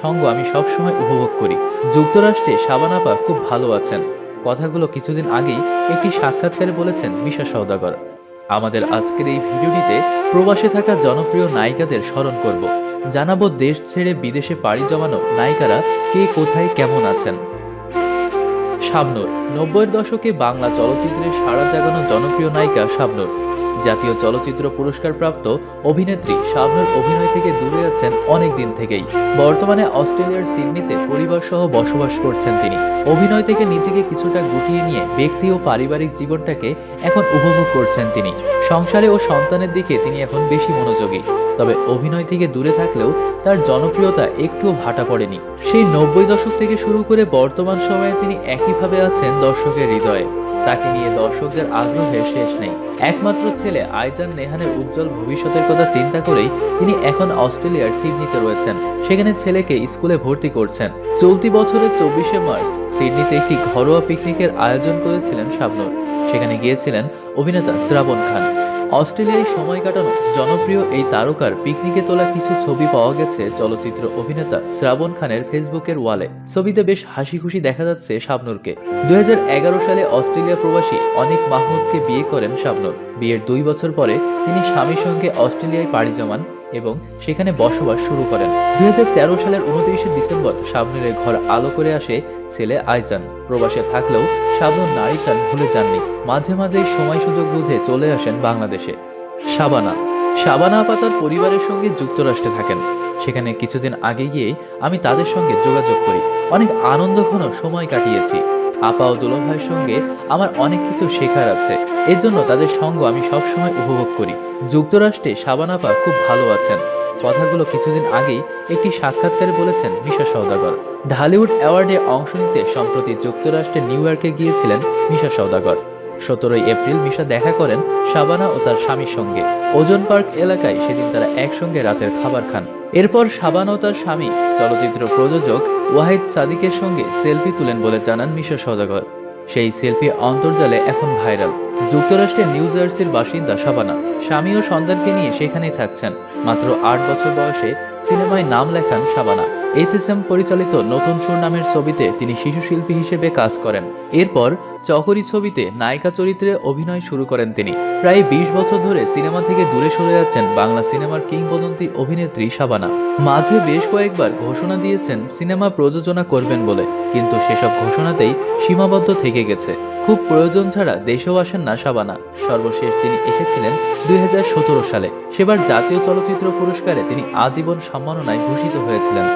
সঙ্গ আমি সবসময় উপভোগ করি। যুক্তরাষ্ট্রে শাবানাপা খুব ভালো আছেন। কথাগুলো কিছুদিন আগেই একটি সাক্ষাৎকারে বলেছেন মিশা সওদাগর। আমাদের আজকের এই ভিডিওটিতে প্রবাসে থাকা জনপ্রিয় নায়িকাদের স্মরণ করব। জানাব দেশ ছেড়ে বিদেশে পাড়ি জমানো নায়িকারা কে কোথায় কেমন আছেন। শাবনূর, নব্বইয়ের দশকে বাংলা চলচ্চিত্রে সাড়া জাগানো জনপ্রিয় নায়িকা শাবনূর। জাতীয় চলচ্চিত্র পুরস্কারপ্রাপ্ত অভিনেত্রী শাবনূর অভিনয় থেকে দূরে আছেন অনেক দিন থেকেই। বর্তমানে অস্ট্রেলিয়ার সিডনিতে পরিবার সহ বসবাস করছেন তিনি। অভিনয় থেকে নিজেকে কিছুটা গুটিয়ে নিয়ে ব্যক্তি ও পারিবারিক জীবনটাকে এখন উপভোগ করছেন তিনি। সংসারে ও সন্তানের দিকে তিনি এখন বেশি মনোযোগী। তবে অভিনয় থেকে দূরে থাকলেও তার জনপ্রিয়তা একটুও ভাটা পড়েনি। সেই নব্বই দশক থেকে শুরু করে বর্তমান সময়ে তিনি একইভাবে আছেন দর্শকের হৃদয়ে। তাকে নিয়ে দর্শকদের আগ্রহের শেষ নেই। একমাত্র ছেলে আইজান নেহানের উজ্জ্বল ভবিষ্যতের কথা চিন্তা করেই তিনি এখন অস্ট্রেলিয়ার সিডনিতে রয়েছেন। সেখানে ছেলেকে স্কুলে ভর্তি করছেন। চলতি বছরের চব্বিশে মার্চ সিডনিতে একটি ঘরোয়া পিকনিকের আয়োজন করেছিলেন শাবনুর। সেখানে গিয়েছিলেন অভিনেতা শ্রাবণ খান। অস্ট্রেলিয়ায় সময় কাটানো জনপ্রিয় এই তারকার পিকনিকে তোলা কিছু ছবি পাওয়া গেছে চলচ্চিত্র অভিনেতা শ্রাবণ খানের ফেসবুকের ওয়ালে। ছবিতে বেশ হাসি খুশি দেখা যাচ্ছে শাবনুরকে। দুই হাজার এগারো সালে অস্ট্রেলিয়া প্রবাসী অনেক মাহমুদকে বিয়ে করেন শাবনুর। বিয়ের দুই বছর পরে তিনি স্বামীর সঙ্গে অস্ট্রেলিয়ায় পাড়ি জমান এবং সেখানে বসবাস শুরু করেন। দুই সালের উনত্রিশে ডিসেম্বর শাবনুরের ঘর আলো করে আসে ছেলে আইজান। প্রবাসে থাকলেও শাবনুর নারী টান ভুলে যাননি। মাঝে মাঝেই সময় সুযোগ বুঝে চলে আসেন বাংলাদেশে। শাবানা। শাবানা আপা তার পরিবারের সঙ্গে যুক্তরাষ্ট্রে থাকেন। সেখানে কিছুদিন আগে গিয়ে আমি তাদের সঙ্গে যোগাযোগ করি। অনেক আনন্দ আনন্দঘন সময় কাটিয়েছি। আপা ও দুলোভাইয়ের সঙ্গে আমার অনেক কিছু শেখার আছে। এর জন্য তাদের সঙ্গ আমি সবসময় উপভোগ করি। যুক্তরাষ্ট্রে সাবান আপা খুব ভালো আছেন। কথাগুলো কিছুদিন আগেই একটি সাক্ষাৎকারে বলেছেন মিশা সওদাগর। ঢালিউড অ্যাওয়ার্ডে অংশ নিতে সম্প্রতি যুক্তরাষ্ট্রের নিউ ইয়র্কে গিয়েছিলেন মিশা সওদাগর। সতেরোই এপ্রিল মিশা দেখা করেন শাবানা ও তার স্বামীর সঙ্গে। ওজন পার্ক এলাকায় সেদিন তারা একসঙ্গে রাতের খাবার খান। এরপর শাবানা ও তার স্বামী, চলচ্চিত্র প্রযোজক ওয়াহিদ সাদিকের সঙ্গে সেলফি তুলেন বলে জানান মিশা সওদাগর। সেই সেলফি অন্তর্জালে এখন ভাইরাল। যুক্তরাষ্ট্রের নিউ জার্সির বাসিন্দা শাবানা স্বামী ও সন্তানকে নিয়ে সেখানেই থাকছেন। মাত্র আট বছর বয়সে সিনেমায় নাম লেখান শাবানা। এইচএসএম পরিচালিত নতুন সুর নামের ছবিতে তিনি শিশু শিল্পী হিসেবে কাজ করেন। এরপর চকরি ছবিতে নায়িকা চরিত্রে অভিনয় শুরু করেন তিনি। প্রায় বিশ বছর ধরে সিনেমা থেকে দূরে সরে আছেন বাংলা সিনেমার কিংবদন্তি অভিনেত্রী শাবানা। মাঝে বেশ কয়েকবার ঘোষণা দিয়েছেন সিনেমা প্রযোজনা করবেন বলে, কিন্তু সেসব ঘোষণাতেই সীমাবদ্ধ থেকে গেছে। খুব প্রয়োজন ছাড়া দেশেও আসেন না শাবানা। সর্বশেষ তিনি এসেছিলেন দুই হাজার সতেরো সালে। সেবার জাতীয় চলচ্চিত্র পুরস্কারে তিনি আজীবন সম্মাননায় ভূষিত হয়েছিলেন।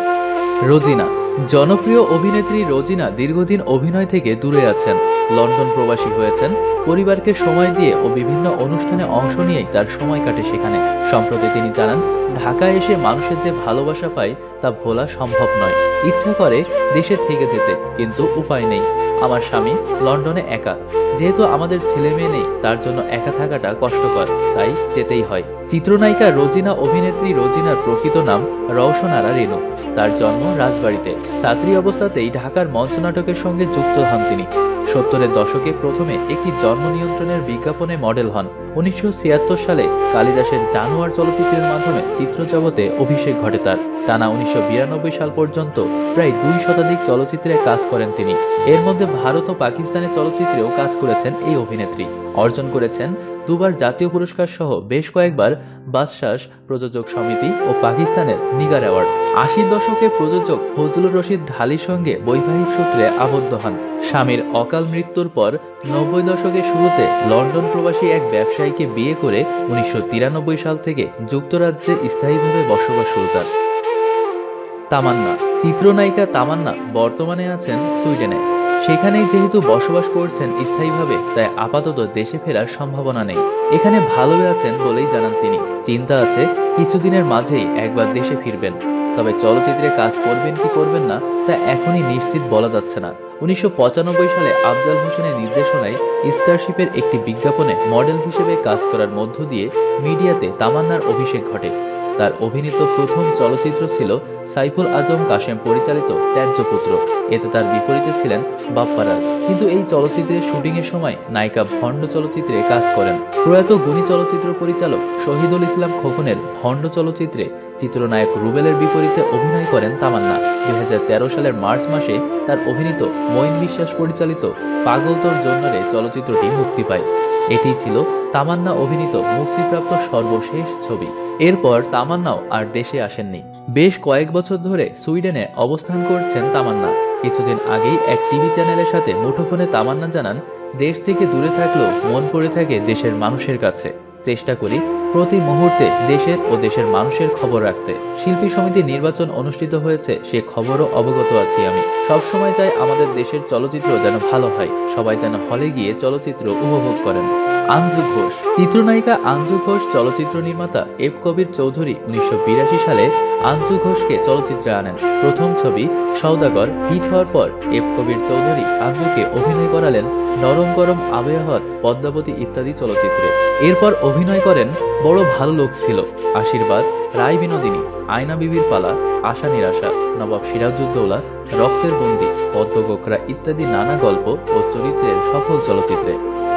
রোজিনা জনপ্রিয় অভিনেত্রী রোজিনা দীর্ঘদিন অভিনয় থেকে দূরে আছেন। লন্ডন প্রবাসী হয়েছেন। পরিবারকে সময় দিয়ে ও বিভিন্ন অনুষ্ঠানে অংশ নিয়েই তার সময় কাটে সেখানে। সম্প্রতি তিনি জানান, ঢাকায় এসে মানুষের যে ভালোবাসা পায়, তা ভোলা সম্ভব নয়। ইচ্ছা করে দেশে থেকে যেতে, কিন্তু উপায় নেই। আমার স্বামী লন্ডনে একা। যেহেতু আমাদের ছেলে মেয়ে নেই, তার জন্য একা থাকাটা কষ্টকর, তাই যেতেই হয়। চিত্রনায়িকা রোজিনা, অভিনেত্রী রোজিনার প্রকৃত নাম রওশনারা রেনু তার জন্ম রাজবাড়িতে। ছাত্রী অবস্থাতেই ঢাকার মঞ্চ নাটকের সঙ্গে যুক্ত হন তিনি। সত্তরের দশকে প্রথমে একটি জন্ম নিয়ন্ত্রণের বিজ্ঞাপনে মডেল হন। উনিশশো সালে কালিদাসের জানোয়ার চলচ্চিত্রের মাধ্যমে চিত্রজগতে অভিষেক ঘটে তার। টানা উনিশশো সাল পর্যন্ত প্রায় দুই শতাধিক চলচ্চিত্রে কাজ করেন তিনি। এর মধ্যে ভারত ও পাকিস্তানের চলচ্চিত্রেও কাজ করেছেন এই অভিনেত্রী। অর্জন করেছেন দুবার জাতীয় পুরস্কার সহ বেশ কয়েকবার বাদশাস প্রযোজক সমিতি ও পাকিস্তানের নিগার অ্যাওয়ার্ড। আশির দশকে প্রযোজক ফজলুর রশিদ ঢালির সঙ্গে বৈবাহিক সূত্রে আবদ্ধ হন। স্বামীর অকাল মৃত্যুর পর নব্বই দশকের শুরুতে লন্ডন প্রবাসী এক ব্যবসায়ীকে বিয়ে করে উনিশশো তিরানব্বই সাল থেকে যুক্তরাজ্যে স্থায়ীভাবে বসবাস শুরু তার তামান্না, চিত্রনায়িকা তামান্না বর্তমানে আছেন সুইডেনে। সেখানেই যেহেতু বসবাস করছেন স্থায়ীভাবে, তাই আপাতত দেশে ফেরার সম্ভাবনা নেই। এখানে ভালোই আছেন বলেই জানান তিনি। চিন্তা আছে, কিছুদিনের মাঝেই একবার দেশে ফিরবেন। তবে চলচ্চিত্রে কাজ করবেন কি করবেন না, তা এখনই নিশ্চিত বলা যাচ্ছে না। উনিশশো সালে আফজাল হোসেনের নির্দেশনায় স্টারশিপের একটি বিজ্ঞাপনে মডেল হিসেবে কাজ করার মধ্য দিয়ে মিডিয়াতে তামান্নার অভিষেক ঘটে। তার অভিনীত প্রথম চলচ্চিত্র ছিল সাইফুল আজম কাশেম পরিচালিত ত্যায্যপুত্র। এতে তার বিপরীতে ছিলেন বাপ্পারাজ। কিন্তু এই চলচ্চিত্রের শুটিংয়ের সময় নায়িকা ভণ্ড চলচ্চিত্রে কাজ করেন। প্রয়াত গুণী চলচ্চিত্র পরিচালক শহীদুল ইসলাম খোকনের ভণ্ড চলচ্চিত্রে চিত্রনায়ক রুবেলের বিপরীতে অভিনয় করেন তামান্না। দুই সালের মার্চ মাসে তার অভিনীত মঈন বিশ্বাস পরিচালিত পাগল তোর জন্যরে চলচ্চিত্রটি মুক্তি পায়। এটি ছিল তামান্না অভিনীত মুক্তিপ্রাপ্ত সর্বশেষ ছবি। এরপর তামান্নাও আর দেশে আসেননি। বেশ কয়েক বছর ধরে সুইডেনে অবস্থান করছেন তামান্না। কিছুদিন আগেই এক টিভি চ্যানেলের সাথে মুঠোফোনে তামান্না জানান, দেশ থেকে দূরে থাকলেও মন পড়ে থাকে দেশের মানুষের কাছে। চেষ্টা করি প্রতি মুহূর্তে দেশের ও দেশের মানুষের খবর রাখতে। শিল্পী সমিতি নির্বাচন অনুষ্ঠিত হয়েছে, সে খবরও অবগত আছি আমি। সব সময় চাই আমাদের দেশের চলচ্চিত্র যেন ভালো হয়। সবাই যেন হলে গিয়ে চলচ্চিত্র উপভোগ করেন। আঞ্জু ঘোষ। চিত্রনায়িকা আঞ্জু ঘোষ, চলচ্চিত্র নির্মাতা এফ কবির চৌধুরী উনিশশো বিরাশি সালে আঞ্জু ঘোষকে চলচ্চিত্রে আনেন। প্রথম ছবি সৌদাগর হিট হওয়ার পর এফ কবির চৌধুরী আঞ্জুকে অভিনয় করালেন নরম গরম আবহাওয়াত পদ্মাবতী ইত্যাদি চলচ্চিত্রে। এরপর অভিনয় করেন বড় ভালো লোক ছিল, আশীর্বাদ, রায় বিনোদিনী, আয়না বিবির পালা, আশা নিরাশা, নবাব সিরাজউদ্দৌলা, রক্তের বন্দি, পদ্মগোখরা ইত্যাদি নানা গল্প ও চরিত্রের সফল চলচ্চিত্রে।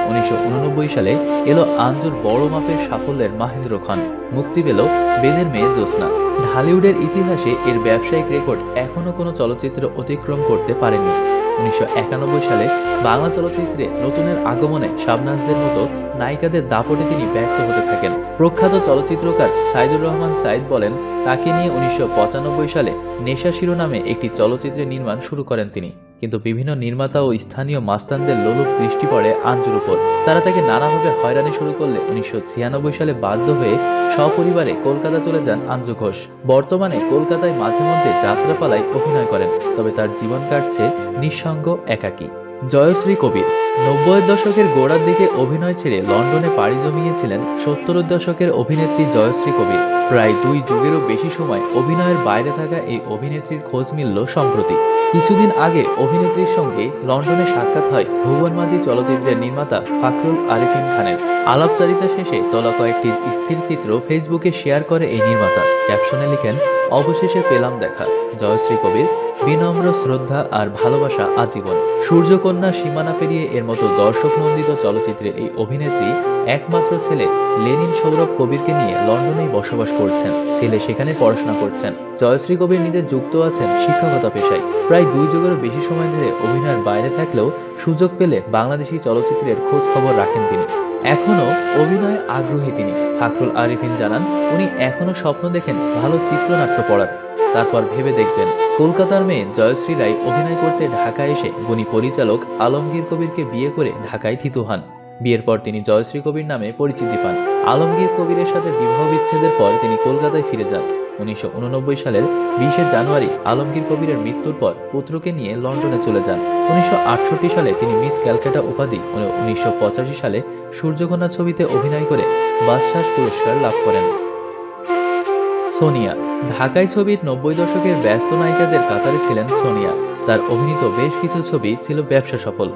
উনিশশো উননব্বই সালে এলো আঞ্জুর বড় মাপের সাফল্যের মাহেন্দ্র খান। মুক্তি পেল বেদের মেয়ে জ্যোৎস্না। ঢালিউডের ইতিহাসে এর ব্যবসায়িক রেকর্ড এখনও কোনো চলচ্চিত্র অতিক্রম করতে পারেনি। উনিশশো একানব্বই সালে বাংলা চলচ্চিত্রে নতুনের আগমনে শাবনাজদের মতো নায়িকাদের দাপটে তিনি ব্যর্থ হতে থাকেন। প্রখ্যাত চলচ্চিত্রকার সাইদুর রহমান সাইদ বলেন, তাকে নিয়ে উনিশশো পঁচানব্বই সালে নেশা শিরোনামে একটি চলচ্চিত্রের নির্মাণ শুরু করেন তিনি। কিন্তু বিভিন্ন নির্মাতা ও স্থানীয় মাস্তানদের লোলুপ দৃষ্টি পড়ে আঞ্জুর উপর। তারা তাকে নানাভাবে হয়রানি শুরু করলে। উনিশশো ছিয়ানব্বই সালে বাধ্য হয়ে সপরিবারে কলকাতা চলে যান আঞ্জু ঘোষ। বর্তমানে কলকাতায় মাঝে মধ্যে যাত্রাপালায় অভিনয় করেন, তবে তার জীবন কাটছে নিঃসঙ্গ একাকী। জয়শ্রী কবির। নব্বইয়ের দশকের গোড়ার দিকে অভিনয় ছেড়ে লন্ডনে পাড়ি জমিয়েছিলেন সত্তরের দশকের অভিনেত্রী জয়শ্রী কবির। প্রায় দুই যুগেরও বেশি সময় অভিনয়ের বাইরে থাকা এই অভিনেত্রীর খোঁজ মিলল সম্প্রতি। কিছুদিন আগে অভিনেত্রীর সঙ্গে লন্ডনে সাক্ষাৎ হয় ভুবন মাঝি চলচ্চিত্রের নির্মাতা ফাকরুল আরিফিন খানের। আলাপচারিতা শেষে তোলা কয়েকটি স্থির চিত্র ফেসবুকে শেয়ার করে এই নির্মাতা। ক্যাপশনে লিখেন, অবশেষে পেলাম দেখা। জয়শ্রী কবির বিনম্র শ্রদ্ধা আর ভালোবাসা আজীবন। সূর্যকন্যা সীমানা পেরিয়ে এর মতো দর্শক নন্দিত চলচ্চিত্রে এই অভিনেত্রী একমাত্র ছেলে লেনিন সৌরভ কবিরকে নিয়ে লন্ডনেই বসবাস করছেন। ছেলে সেখানে পড়াশোনা করছেন। জয়শ্রী কবির নিজে যুক্ত আছেন শিক্ষকতা পেশায়। প্রায় দুই যুগেরও বেশি সময় ধরে অভিনয়ের বাইরে থাকলেও সুযোগ পেলে বাংলাদেশি চলচ্চিত্রের খোঁজ খবর রাখেন তিনি। এখনও অভিনয়ে আগ্রহী তিনি। ফাকরুল আরিফিন জানান, উনি এখনও স্বপ্ন দেখেন ভালো চিত্রনাট্য পড়ার। তারপর ভেবে দেখবেন। কলকাতার মেয়ে জয়শ্রী রায় অভিনয় করতে ঢাকায় এসে গুণী পরিচালক আলমগীর কবিরকে বিয়ে করে ঢাকায় থিতু হন। বিয়ের পর তিনি জয়শ্রী কবির নামে পরিচিতি পান। আলমগীর কবিরের সাথে বিবাহ বিচ্ছেদের পর তিনি কলকাতায় ফিরে যান। উনিশশো উননব্বই সালের বিশে জানুয়ারি আলমগীর কবিরের মৃত্যুর পর পুত্রকে নিয়ে লন্ডনে চলে যান। উনিশশো আটষট্টি সালে তিনি মিস ক্যালকাটা উপাধি উনিশশো সালে সূর্যকন্যা ছবিতে অভিনয় করে বাদশাস পুরস্কার লাভ করেন। সোনিয়া। ঢাকায় ছবির নব্বই দশকের ব্যস্ত নায়িকাদের কাতারে ছিলেন সোনিয়া। তার অভিনীত বেশ কিছু ছবি ছিল ব্যবসা সফল।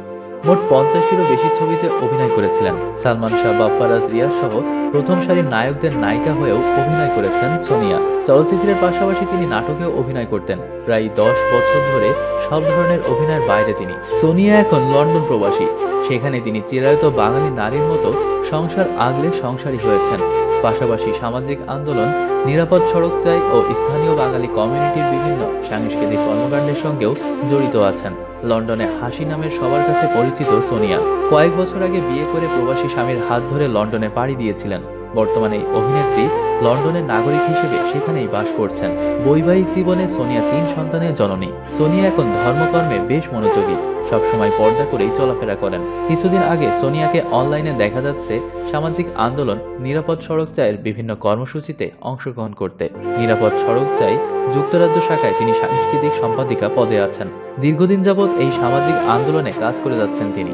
মোট পঞ্চাশটিরও বেশি ছবিতে অভিনয় করেছিলেন। সালমান শাহ, বাপ্পারাজ রিয়াজ সহ প্রথম সারির নায়কদের নায়িকা হয়েও অভিনয় করেছেন সোনিয়া। চলচ্চিত্রের পাশাপাশি তিনি নাটকেও অভিনয় করতেন। প্রায় দশ বছর ধরে সব ধরনের অভিনয়ের বাইরে তিনি। সোনিয়া এখন লন্ডন প্রবাসী। সেখানে তিনি চিরায়ত বাঙালি নারীর মতো সংসার আগলে সংসারী হয়েছেন। পাশাপাশি সামাজিক আন্দোলন, নিরাপদ সড়ক চাই ও স্থানীয় বাঙালি কমিউনিটির বিভিন্ন সাংস্কৃতিক কর্মকাণ্ডের সঙ্গেও জড়িত আছেন। লন্ডনে হাসি নামের সবার কাছে পরিচিত সোনিয়া। কয়েক বছর আগে বিয়ে করে প্রবাসী স্বামীর হাত ধরে লন্ডনে পাড়ি দিয়েছিলেন। বর্তমানে অভিনেত্রী লন্ডনের নাগরিক হিসেবে সেখানেই বাস করছেন। বৈবাহিক জীবনে সোনিয়া তিন সন্তানের জননী। সোনিয়া এখন ধর্মকর্মে বেশ মনোযোগী। সবসময় পর্দা করেই চলাফেরা করেন। কিছুদিন আগে সোনিয়াকে অনলাইনে দেখা যাচ্ছে সামাজিক আন্দোলন, নিরাপদ সড়ক চায়ের বিভিন্ন কর্মসূচিতে অংশগ্রহণ করতে। নিরাপদ সড়ক চাই যুক্তরাজ্য শাখায় তিনি সাংস্কৃতিক সম্পাদিকা পদে আছেন। দীর্ঘদিন যাবৎ এই সামাজিক আন্দোলনে কাজ করে যাচ্ছেন তিনি।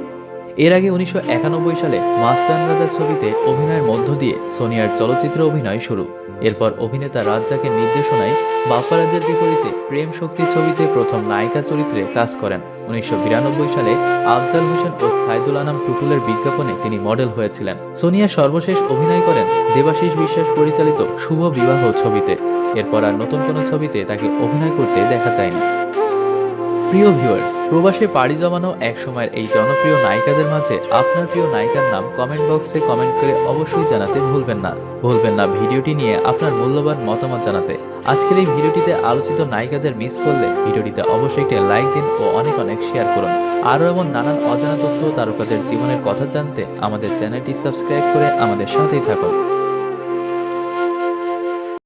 এর আগে উনিশশো একানব্বই সালে মাস্তান রাজার ছবিতে অভিনয়ের মধ্য দিয়ে সোনিয়ার চলচ্চিত্র অভিনয় শুরু। এরপর অভিনেতা রাজ্জাকের নির্দেশনায় বাপ্পারাজের বিপরীতে প্রেম শক্তি ছবিতে প্রথম নায়িকা চরিত্রে কাজ করেন। উনিশশো বিরানব্বই সালে আফজাল হোসেন ও সাইদুল আনাম টুটুলের বিজ্ঞাপনে তিনি মডেল হয়েছিলেন। সোনিয়া সর্বশেষ অভিনয় করেন দেবাশিস বিশ্বাস পরিচালিত শুভ বিবাহ ছবিতে। এরপর আর নতুন কোনো ছবিতে তাকে অভিনয় করতে দেখা যায়নি। প্রিয় ভিউয়ার্স, প্রবাসে পাড়ি জমানো এক সময়ের এই জনপ্রিয় নায়িকাদের মাঝে আপনার প্রিয় নায়িকার নাম কমেন্ট বক্সে কমেন্ট করে অবশ্যই জানাতে ভুলবেন না। ভুলবেন না ভিডিওটি নিয়ে আপনার মূল্যবান মতামত জানাতে। আজকের এই ভিডিওটিতে আলোচিত নায়িকাদের মিস করলে ভিডিওটিতে অবশ্যই একটি লাইক দিন ও অনেক অনেক শেয়ার করুন। আরও এমন নানান অজানা তথ্য তারকাদের জীবনের কথা জানতে আমাদের চ্যানেলটি সাবস্ক্রাইব করে আমাদের সাথেই থাকুন।